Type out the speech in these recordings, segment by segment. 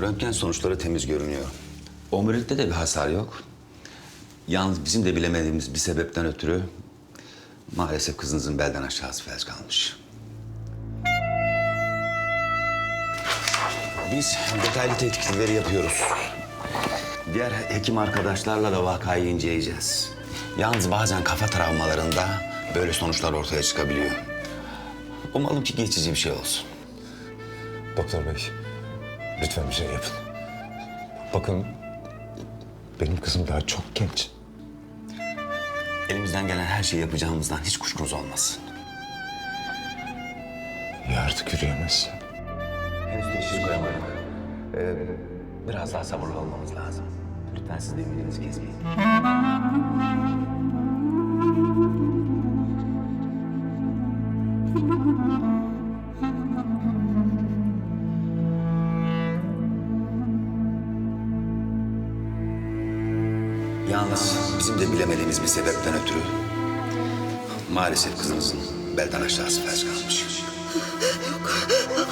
Röntgen sonuçları temiz görünüyor. Omurilikte de bir hasar yok. Yalnız bizim de bilemediğimiz bir sebepten ötürü maalesef kızınızın belden aşağısı felç kalmış. Biz detaylı tetkikleri yapıyoruz. Diğer hekim arkadaşlarla da vakayı inceleyeceğiz. Yalnız bazen kafa travmalarında böyle sonuçlar ortaya çıkabiliyor. Umalım ki geçici bir şey olsun. Doktor bey, lütfen bir şey yapın. Bakın, benim kızım daha çok genç. Elimizden gelen her şeyi yapacağımızdan hiç kuşkunuz olmasın. Ya artık yürüyemezse? Henüz teşhis koyamadık. Ee, biraz daha sabırlı olmamız lazım. Lütfen siz de ümidinizi kesmeyin. Yalnız bizim de bilemediğimiz bir sebepten ötürü maalesef kızınızın belden aşağısı felç kalmış.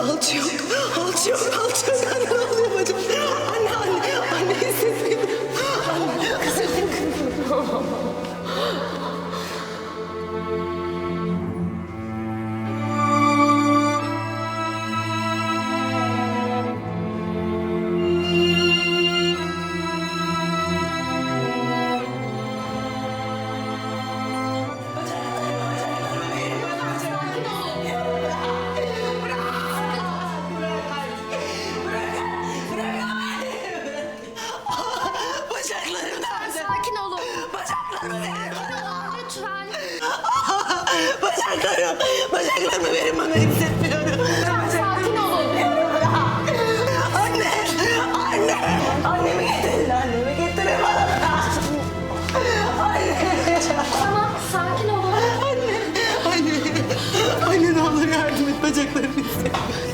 Alçı yok, alçı yok, alçı yok. Anne ne Bacaklarım, bacaklarımı verin bana hissetmiyorum. Sakin olun. Anne, anne. Annemi getirin, annemi getirin bana. Anne. Tamam sakin olun. Anne, anne. Anne ne olur yardım et, bacaklarımı hissetmiyorum.